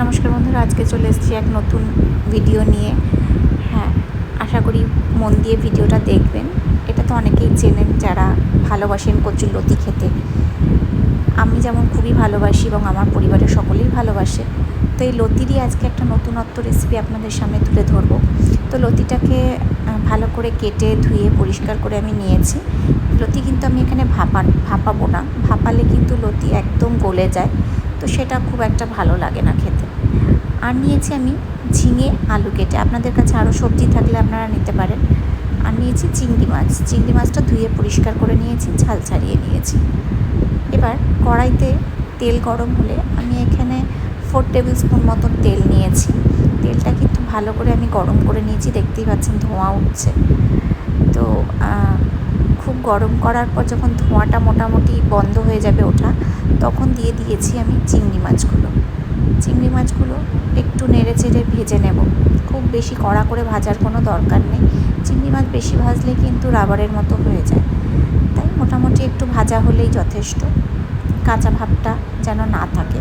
নমস্কার বন্ধুরা, আজকে চলে এসেছি এক নতুন ভিডিও নিয়ে। হ্যাঁ আশা করি মন দিয়ে ভিডিওটা দেখবেন। এটা তো অনেকেই চেনেন যারা ভালোবাসেন কচুর লতি খেতে। আমি যেমন খুবই ভালোবাসি এবং আমার পরিবারের সকলেই ভালোবাসে তো এই লতিরই আজকে একটা নতুনত্ব রেসিপি আপনাদের সামনে তুলে ধরবো। তো লতিটাকে ভালো করে কেটে, ধুয়ে, পরিষ্কার করে আমি নিয়েছি। লতি কিন্তু আমি এখানে ভাপা, ভাপাবো না। ভাপালে কিন্তু লতি একদম গলে যায়। তো সেটা খুব একটা ভালো লাগে না খেতে। আর নিয়েছি আমি ঝিঙে আলু কেটে। আপনাদের কাছে আরও সবজি থাকলে আপনারা নিতে পারেন। আর নিয়েছি চিংড়ি মাছ। চিংড়ি মাছটা ধুয়ে পরিষ্কার করে নিয়েছি, ঝাল ছাড়িয়ে নিয়েছি। এবার কড়াইতে তেল গরম হলে আমি এখানে ফোর টেবিল স্পুন মতন তেল নিয়েছি। তেলটা কিন্তু ভালো করে আমি গরম করে নিয়েছি, দেখতেই পাচ্ছেন ধোঁয়া উঠছে। তো খুব গরম করার পর যখন ধোঁয়াটা মোটামুটি বন্ধ হয়ে যাবে ওঠা তখন দিয়ে দিয়েছি আমি চিংড়ি মাছগুলো। চিংড়ি মাছগুলো একটু নেড়ে চেড়ে ভেজে নেব। খুব বেশি কড়া করে ভাজার কোনো দরকার নেই। চিংড়ি মাছ বেশি ভাজলে কিন্তু রাবারের মতো হয়ে যায়। তাই মোটামুটি একটু ভাজা হলেই যথেষ্ট। কাঁচা ভাবটা যেন না থাকে।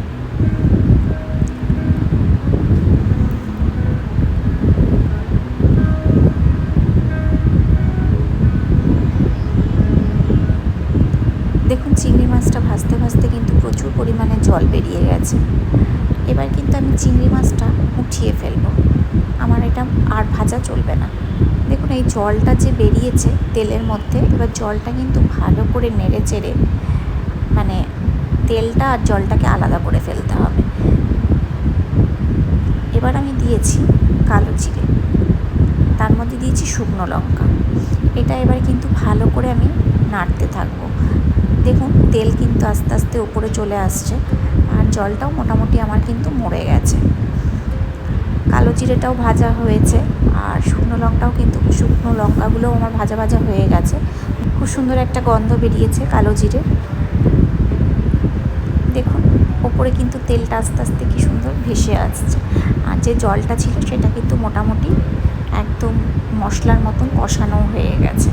মাছটা ভাজতে ভাজতে কিন্তু প্রচুর পরিমাণে জল বেরিয়ে গেছে। এবার কিন্তু আমি চিংড়ি মাছটা উঠিয়ে ফেলব। আমার এটা আর ভাজা চলবে না। দেখুন, এই জলটা যে বেরিয়েছে তেলের মধ্যে, এবার জলটা কিন্তু ভালো করে নেড়ে চেড়ে মানে তেলটা আর জলটাকে আলাদা করে ফেলতে হবে। এবার আমি দিয়েছি কালো জিরে। তার মধ্যে দিয়েছি শুকনো লঙ্কা। এটা এবার কিন্তু ভালো করে আমি নাড়তে থাকব। দেখুন, তেল কিন্তু আস্তে আস্তে উপরে চলে আসছে আর জলটাও মোটামুটি আমার কিন্তু মরে গেছে। কালো জিরেটাও ভাজা হয়েছে আর শুকনো লঙ্কাও কিন্তু, শুকনো লঙ্কাগুলোও আমার ভাজা ভাজা হয়ে গেছে। খুব সুন্দর একটা গন্ধ বেরিয়েছে কালো জিরে। দেখুন, ওপরে কিন্তু তেলটা আস্তে আস্তে কি সুন্দর ভেসে আসছে। আর যে জলটা ছিল সেটা কিন্তু মোটামুটি একদম মশলার মতন কষানো হয়ে গেছে।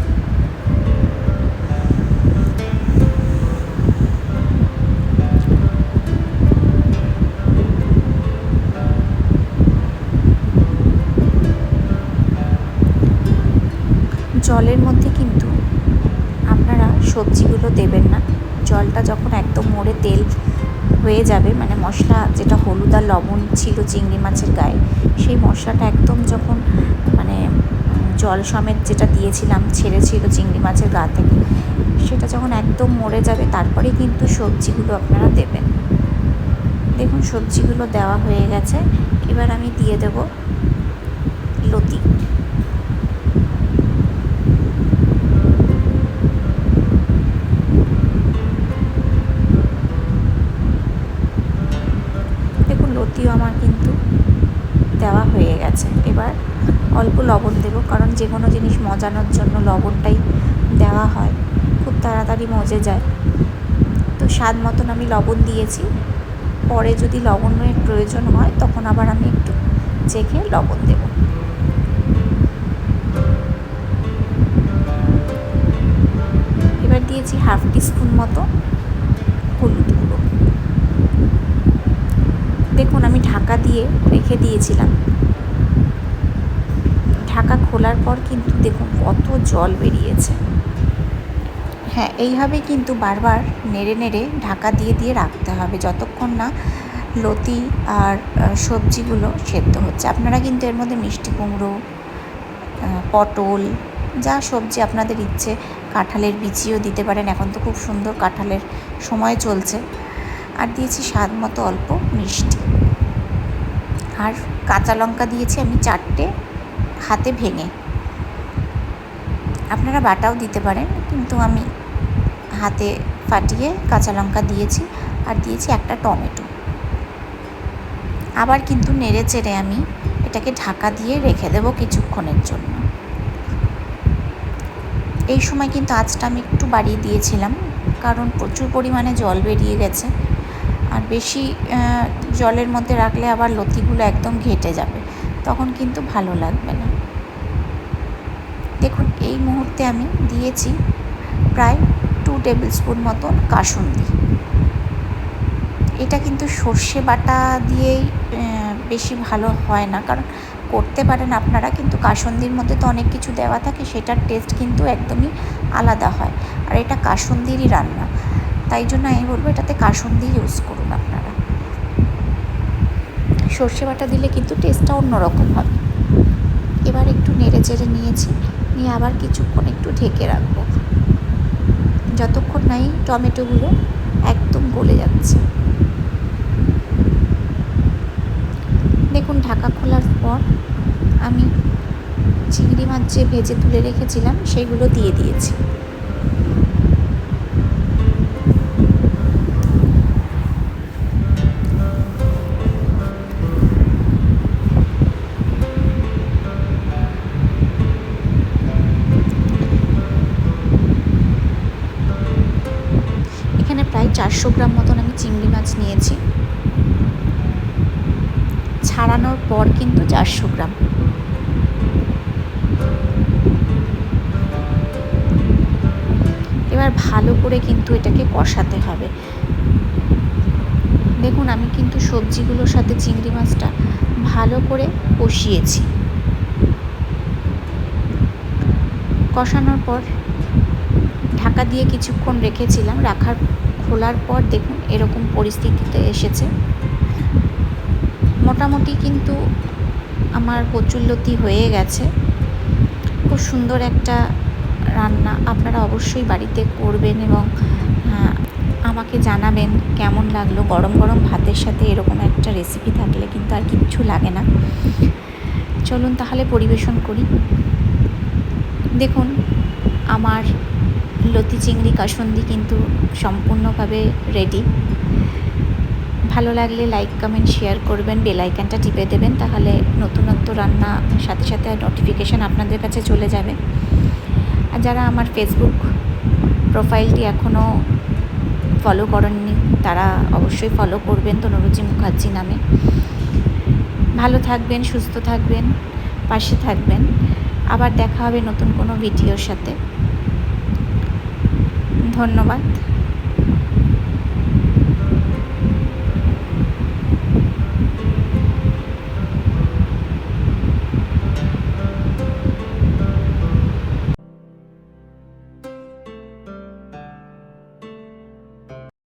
জলের মধ্যে কিন্তু আপনারা সবজিগুলো দেবেন না। জলটা যখন একদম মরে তেল হয়ে যাবে মানে মশলা যেটা হলুদ আর লবণ ছিল চিংড়ি মাছের গায়ে, সেই মশলাটা একদম যখন মানে জল সমেত যেটা দিয়েছিলাম ছেড়েছিল চিংড়ি মাছের গা থেকে, সেটা যখন একদম মরে যাবে তারপরে কিন্তু সবজিগুলো আপনারা দেবেন। দেখুন সবজিগুলো দেওয়া হয়ে গেছে, এবার আমি দিয়ে দেব লতি। অল্প লবণ দেব, কারণ যে কোনো জিনিস মজানোর জন্য লবণটাই দেওয়া হয়। খুব তাড়াতাড়ি মজে যায়। তো স্বাদ মতন আমি লবণ দিয়েছি। পরে যদি লবণের প্রয়োজন হয়, তখন আবার আমি একটু চেখে লবণ দেব। এবার দিয়েছি হাফ টিস্পুন মতো হলুদ গুঁড়ো। দেখুন, আমি ঢাকা দিয়ে রেখে দিয়েছিলাম। খোলার পর কিন্তু দেখুন কত জল বেরিয়েছে। হ্যাঁ এইভাবে কিন্তু বারবার নেড়ে নেড়ে ঢাকা দিয়ে দিয়ে রাখতে হবে যতক্ষণ না লতি আর সবজিগুলো সেদ্ধ হচ্ছে। আপনারা কিন্তু এর মধ্যে মিষ্টি কুমড়ো পটল, যা সবজি আপনাদের ইচ্ছে, কাঁঠালের বিচিও দিতে পারেন। এখন তো খুব সুন্দর কাঁঠালের সময় চলছে। আর দিয়েছি স্বাদ মতো অল্প মিষ্টি। আর কাঁচা লঙ্কা দিয়েছি আমি চারটে। হাতে ভেঙে। আপনারা বাটাও দিতে পারেন, কিন্তু আমি হাতে ফাটিয়ে কাঁচা লঙ্কা দিয়েছি আর দিয়েছি একটা টমেটো। আবার কিন্তু নেড়ে চেড়ে আমি এটাকে ঢাকা দিয়ে রেখে দেবো কিছুক্ষণের জন্য। এই সময় কিন্তু আঁচটা আমি একটু বাড়িয়ে দিয়েছিলাম, কারণ প্রচুর পরিমাণে জল বেরিয়ে গেছে। আর বেশি জলের মধ্যে রাখলে আবার লতিগুলো একদম ঘেটে যাবে। তখন কিন্তু ভালো লাগবে না। দেখুন, এই মুহূর্তে আমি দিয়েছি প্রায় টু টেবিল স্পুন মতন কাসুন্দি। এটা কিন্তু সর্ষে বাটা দিয়েই বেশি ভালো হয় না। কারণ করতে পারেন আপনারা, কিন্তু কাসুন্দির মধ্যে তো অনেক কিছু দেওয়া থাকে, সেটার টেস্ট কিন্তু একদমই আলাদা হয়। আর এটা কাসুন্দিরই রান্না। তাই জন্য আমি বলব, এটাতে কাসুন্দি ইউজ করুন আপনারা। সর্ষে বাটা দিলে কিন্তু টেস্টটা অন্যরকম হবে। এবার একটু নেড়ে চেড়ে নিয়েছি, নিয়ে আবার কিছুক্ষণ একটু ঢেকে রাখব। যতক্ষণ নাই টমেটোগুলো একদম গলে যাচ্ছে। দেখুন, ঢাকা খোলার পর আমি চিংড়ি মাছ যে ভেজে তুলে রেখেছিলাম, সেগুলো দিয়ে দিয়েছি। চারশো গ্রাম মতন আমি চিংড়ি মাছ নিয়েছি। ছাড়ানোর পর কিন্তু চারশো গ্রাম। এবার ভালো করে কিন্তু এটাকে কষাতে হবে। দেখুন, আমি কিন্তু সবজিগুলোর সাথে চিংড়ি মাছটা ভালো করে কষিয়েছি। কষানোর পর ঢাকা দিয়ে কিছুক্ষণ রেখেছিলাম, রাখার খোলার পর দেখুন এরকম পরিস্থিতিতে এসেছে। মোটামুটি কিন্তু আমার কচুল্লতি হয়ে গেছে। খুব সুন্দর একটা রান্না আপনারা অবশ্যই বাড়িতে করবেন এবং আহ, আমাকে জানাবেন কেমন লাগল। গরম গরম ভাতের সাথে এরকম একটা রেসিপি থাকলে কিন্তু আর কিচ্ছু লাগে না। চলুন তাহলে পরিবেশন করি। দেখুন আমার লতি চিংড়ি কাসন্দি কিন্তু সম্পূর্ণভাবে রেডি ভালো লাগলে লাইক কমেন্ট শেয়ার করবেন বেল আইকনটা টিপে দেবেন, তাহলে নতুনত্ব রান্না সাথে সাথে নোটিফিকেশান আপনাদের কাছে চলে যাবে। আর যারা আমার ফেসবুক প্রোফাইলটি এখনও ফলো করেননি, তারা অবশ্যই ফলো করবেন তনুরুচি মুখার্জি নামে। ভালো থাকবেন, সুস্থ থাকবেন, পাশে থাকবেন। আবার দেখা হবে নতুন কোনো ভিডিওর সাথে। ধন্যবাদ।